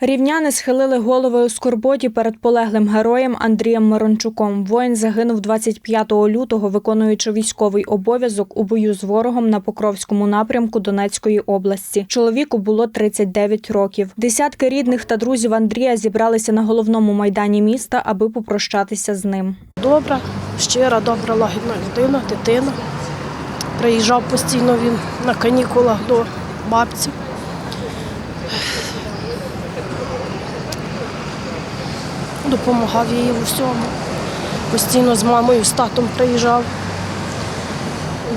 Рівняни схилили голови у скорботі перед полеглим героєм Андрієм Мирончуком. Воїн загинув 25 лютого, виконуючи військовий обов'язок у бою з ворогом на Покровському напрямку Донецької області. Чоловіку було 39 років. Десятки рідних та друзів Андрія зібралися на головному майдані міста, аби попрощатися з ним. Добра, щира, добра, лагідна людина, дитина. Приїжджав постійно він на канікулах до бабці. Допомагав їй в усьому. Постійно з мамою, з татом приїжджав.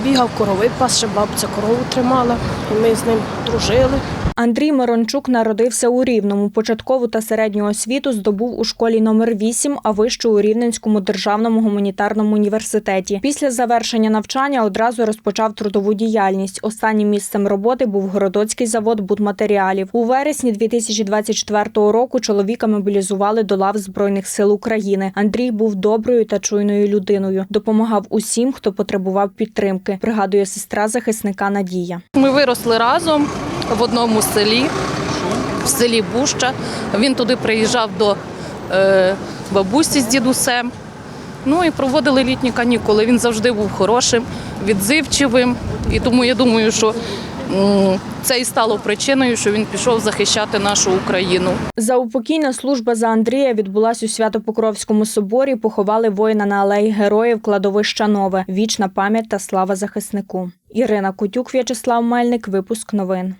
Бігав корови, пас, ще бабця корову тримала, і ми з ним дружили. Андрій Мирончук народився у Рівному. Початкову та середню освіту здобув у школі номер 8, а вищу у Рівненському державному гуманітарному університеті. Після завершення навчання одразу розпочав трудову діяльність. Останнім місцем роботи був Городоцький завод будматеріалів. У вересні 2024 року чоловіка мобілізували до лав Збройних сил України. Андрій був доброю та чуйною людиною. Допомагав усім, хто потребував підтримки. Пригадує сестра захисника Надія. Ми виросли разом в одному селі, в селі Буща. Він туди приїжджав до е, бабусі з дідусем. Ну і проводили літні канікули. Він завжди був хорошим, відзивчивим. І тому я думаю, що це і стало причиною, що він пішов захищати нашу Україну. Заупокійна служба за Андрія відбулась у Свято-Покровському соборі. Поховали воїна на алеї героїв кладовища Нове. Вічна пам'ять та слава захиснику. Ірина Кутюк, В'ячеслав Мельник. Випуск новин.